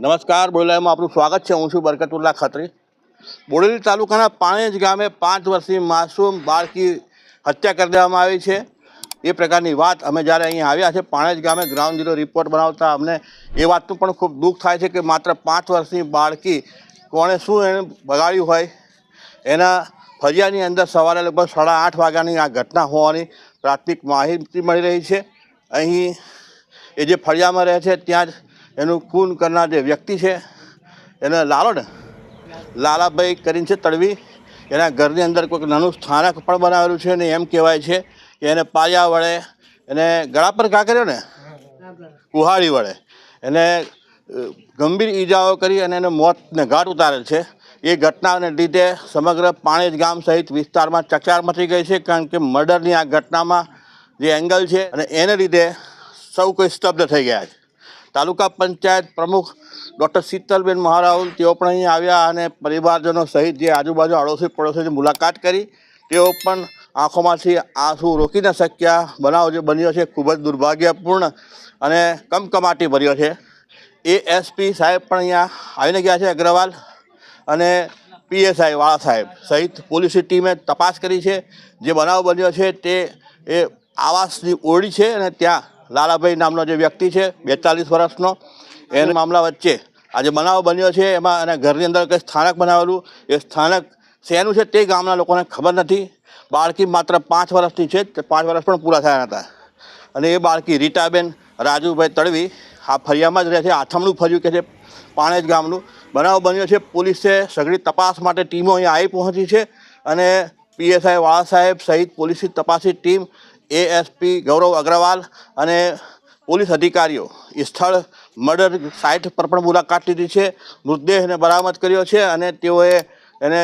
નમસ્કાર બોલાયમાં આપનું સ્વાગત છે. હું છું બરકતુલ્લા ખત્રી. બોડેલી તાલુકાના પાણેજ ગામે પાંચ વર્ષની માસૂમ બાળકી હત્યા કરી દેવામાં આવી છે. એ પ્રકારની વાત અમે જ્યારે અહીંયા આવ્યા છે, પાણેજ ગામે ગ્રાઉન્ડ ઝીરો રિપોર્ટ બનાવતા અમને એ વાતનું પણ ખૂબ દુઃખ થાય છે કે માત્ર પાંચ વર્ષની બાળકી કોણે શું એને બગાડ્યું હોય? એના ફરિયાની અંદર સવારે લગભગ સાડા આઠ વાગ્યાની આ ઘટના હોવાની પ્રાથમિક માહિતી મળી રહી છે. અહીં એ જે ફળિયામાં રહે છે, ત્યાં જ એનું ખૂન કરનાર જે વ્યક્તિ છે, એને લાલો ને, લાલાભાઈ કરીને છે તળવી એના ઘરની અંદર કોઈક નાનું સ્થાનક પણ બનાવેલું છે ને એમ કહેવાય છે કે એને પાયા વડે, એને ગળા પર ઘા કર્યો ને, કુહાડી વડે. એને ગંભીર ઈજાઓ કરી અને એને મોતને ઘાટ ઉતારેલ છે. એ ઘટનાને લીધે સમગ્ર પાણેજ ગામ સહિત વિસ્તારમાં ચકચાર મચી ગઈ છે, કારણ કે મર્ડરની આ ઘટનામાં જે એંગલ છે અને એને લીધે સૌ કોઈ સ્તબ્ધ થઈ ગયા છે. તાલુકા પંચાયત પ્રમુખ ડૉક્ટર શીતલબેન મહારાહુલ તેઓ પણ અહીં આવ્યા અને પરિવારજનો સહિત જે આજુબાજુ અડોશી પડોશીની મુલાકાત કરી, તેઓ પણ આંખોમાંથી આંસુ રોકી ન શક્યા. બનાવ જે બન્યો છે ખૂબ જ દુર્ભાગ્યપૂર્ણ અને કમકમાટી ભર્યો છે. એ એસપી સાહેબ પણ અહીંયા આવીને ગયા છે અગ્રવાલ અને પીએસઆઈ વાળા સાહેબ સહિત પોલીસની ટીમે તપાસ કરી છે. જે બનાવ બન્યો છે તે એ આવાસની ઓરડી છે અને ત્યાં લાલાભાઈ નામનો જે વ્યક્તિ છે, બેતાલીસ વર્ષનો, એના મામલા વચ્ચે આ જે બનાવ બન્યો છે. એમાં એના ઘરની અંદર કંઈ સ્થાનક બનાવેલું. એ સ્થાનક શેનું છે તે ગામના લોકોને ખબર નથી. બાળકી માત્ર પાંચ વર્ષની છે, તે પાંચ વર્ષ પણ પૂરા થયા હતા અને એ બાળકી રીટાબેન રાજુભાઈ તળવી આ ફરિયામાં જ રહે છે, આથમણું ફર્યું કે છે પાણેજ ગામનું. બનાવ બન્યો છે, પોલીસે સઘળી તપાસ માટે ટીમો અહીંયા આવી પહોંચી છે અને પીએસઆઈ વાળા સાહેબ સહિત પોલીસની તપાસની ટીમ એએસપી ગૌરવ અગ્રવાલ અને પોલીસ અધિકારીઓ એ સ્થળ મર્ડર સાઇટ પર પણ મુલાકાત લીધી છે. મૃતદેહને બરામદ કર્યો છે અને તેઓએ એને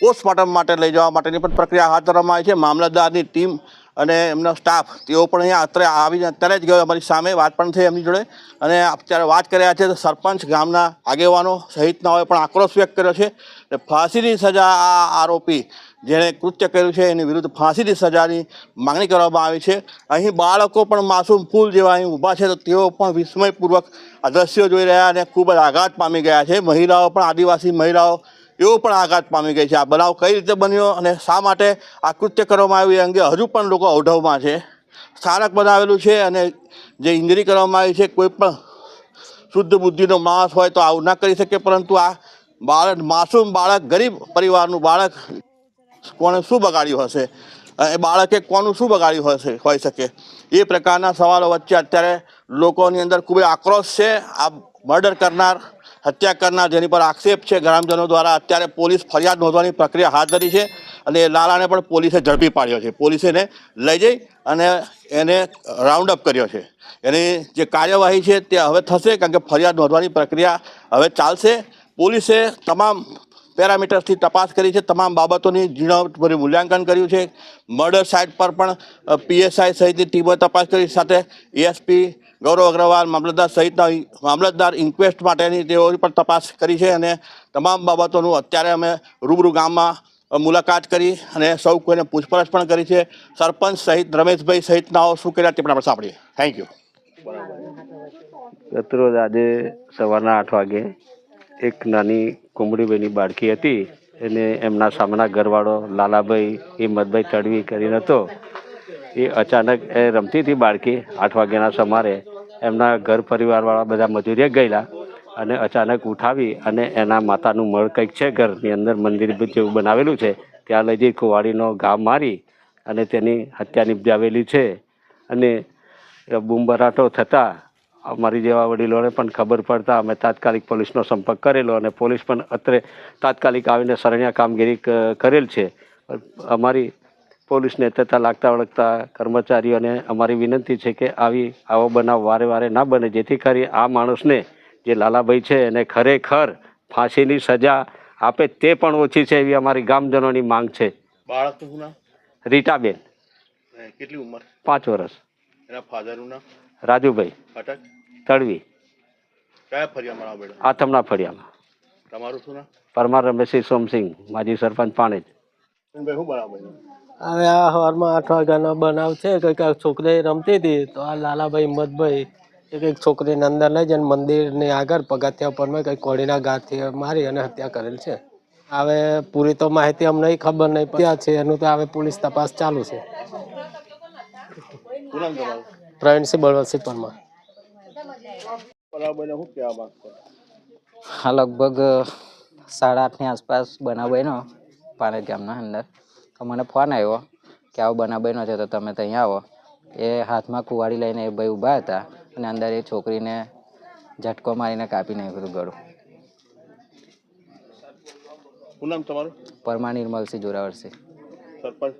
પોસ્ટમોર્ટમ માટે લઈ જવા માટેની પણ પ્રક્રિયા હાથ ધરવામાં આવી છે. મામલતદારની ટીમ અને એમનો સ્ટાફ તેઓ પણ અહીંયા અત્યારે આવીને અત્યારે જ ગયો, અમારી સામે વાત પણ થઈ એમની જોડે. અને અત્યારે વાત કર્યા છે, તો સરપંચ ગામના આગેવાનો સહિતનાઓએ પણ આક્રોશ વ્યક્ત કર્યો છે અને ફાંસીની સજા આ આરોપી જેણે કૃત્ય કર્યું છે, એની વિરુદ્ધ ફાંસીની સજાની માંગણી કરવામાં આવી છે. અહીં બાળકો પણ માસૂમ ફૂલ જેવા અહીં ઊભા છે, તો તેઓ પણ વિસ્મયપૂર્વક આ દ્રશ્યો જોઈ રહ્યા અને ખૂબ જ આઘાત પામી ગયા છે. મહિલાઓ પણ આદિવાસી મહિલાઓ એવો પણ આઘાત પામી ગઈ છે. આ બનાવ કઈ રીતે બન્યો અને શા માટે આ કૃત્ય કરવામાં આવ્યું એ અંગે હજુ પણ લોકો અવઢવમાં છે. સ્થાનક બનાવેલું છે અને જે ઇન્જરી કરવામાં આવી છે કોઈ પણ શુદ્ધ બુદ્ધિનો માણસ હોય તો આવું ના કરી શકે, પરંતુ આ બાળક, માસૂમ બાળક, ગરીબ પરિવારનું બાળક કોણે શું બગાડ્યું હશે? એ બાળકે કોનું શું બગાડ્યું હશે, હોઈ શકે? એ પ્રકારના સવાલો વચ્ચે અત્યારે લોકોની અંદર ખૂબ આક્રોશ છે. આ મર્ડર કરનાર હત્યા કરનાર જેની પર આક્ષેપ છે, ગ્રામજનો દ્વારા અત્યારે પોલીસ ફરિયાદ નોંધવાની પ્રક્રિયા હાથ ધરી છે અને લાલાને પણ પોલીસે ઝડપી પાડ્યો છે. પોલીસે એને લઈ જઈ અને એને રાઉન્ડ અપ કર્યો છે. એની જે કાર્યવાહી છે તે હવે થશે કારણ કે ફરિયાદ નોંધવાની પ્રક્રિયા હવે ચાલશે. પોલીસે તમામ પેરામીટર્સથી તપાસ કરી છે, તમામ બાબતોની ઝીણવટભર્યું મૂલ્યાંકન કર્યું છે. મર્ડર સાઇટ પર પણ પીએસઆઈ સહિતની ટીમોએ તપાસ કરી સાથે એએસપી ગૌરવ અગ્રવાલ, મામલતદાર સહિતના મામલતદાર ઇન્ક્વેસ્ટ માટેની તેઓ પણ તપાસ કરી છે અને તમામ બાબતોનું અત્યારે અમે રૂબરૂ ગામમાં મુલાકાત કરી અને સૌ કોઈને પૂછપરછ પણ કરી છે. સરપંચ સહિત, રમેશભાઈ સહિતનાઓ શું કર્યા તે પણ આપણે સાંભળીએ. થેન્ક યુ ગતરોજ આજે સવારના આઠ વાગે એક નાની કુમળીભાઈની બાળકી હતી. એને એમના સામેના ઘરવાળો લાલાભાઈ હિંમતભાઈ તડવી કરીને હતો. એ અચાનક એ રમતી હતી બાળકી, આઠ વાગ્યાના સમારે. એમના ઘર પરિવારવાળા બધા મજૂરીએ ગયેલા અને અચાનક ઉઠાવી અને એના માતાનું મળ કંઈક છે ઘરની અંદર મંદિર જેવું બનાવેલું છે. ત્યાં લઈ જઈ કુવાડીનો ઘા મારી અને તેની હત્યા નિપજાવેલી છે. અને બૂમબરાટો થતાં અમારી જેવા વડીલોને પણ ખબર પડતા અમે તાત્કાલિક પોલીસનો સંપર્ક કરેલો અને પોલીસ પણ અત્રે તાત્કાલિક આવીને શરણ્યા કામગીરી કરેલ છે. અમારી પોલીસને તથા લાગતા વળગતા કર્મચારીઓને અમારી વિનંતી છે કે આવી આવો બનાવ વારે વારે ના બને. જેથી કરી આ માણસને જે લાલાભાઈ છે એને ખરેખર ફાંસીની સજા આપે તે પણ ઓછી છે એવી અમારી ગામજનોની માંગ છે. બાળકનું નામ? રીટાબેન. કેટલી ઉંમર? પાંચ વર્ષ. એના ફાધરનું નામ? રાજુભાઈ. અટક તળવી કયા ફરિયામાં આવો આથમના ફળિયામાં તમારું શું નામ? પરમાર રમેશસિંહ સોમસિંહ માજી સરપંચ પાણેજ. ભાઈ શું બરાબર હવે આ સવારમાં આઠ વાગ્યાનો બનાવ છે કંઈક આ છોકરી રમતી હતી તો આ લાલાભાઈ હિંમતભાઈ એક એક છોકરીને અંદર લઈ જઈને મંદિરની આગળ પગથિયા ઉપરમાં કંઈક કોળીના ગાથી મારી અને હત્યા કરેલ છે. હવે પૂરી તો માહિતી અમને ખબર નહીં ક્યાં છે, એનું તો હવે પોલીસ તપાસ ચાલુ છે. પ્રવીણસિંહ બળવંતસિંહ પરમાર હા, લગભગ સાડા આઠની આસપાસ બનાવ બન્યો પાનેજ ગામના અંદર. તો મને ફોન આવ્યો કે આવો બનાવ બન્યો છે તો તમે ત્યાં આવો. એ હાથમાં કુવાડી લઈને એ ભાઈ ઊભા હતા અને અંદર એ છોકરીને ઝટકો મારીને કાપી નાખ્યું હતું ગળું. શું નામ તમારું? પરમા નિર્મલસિંહ જોરાવરસિંહ. સરપંચ?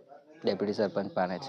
ડેપ્યુટી સરપંચ પાનેજ.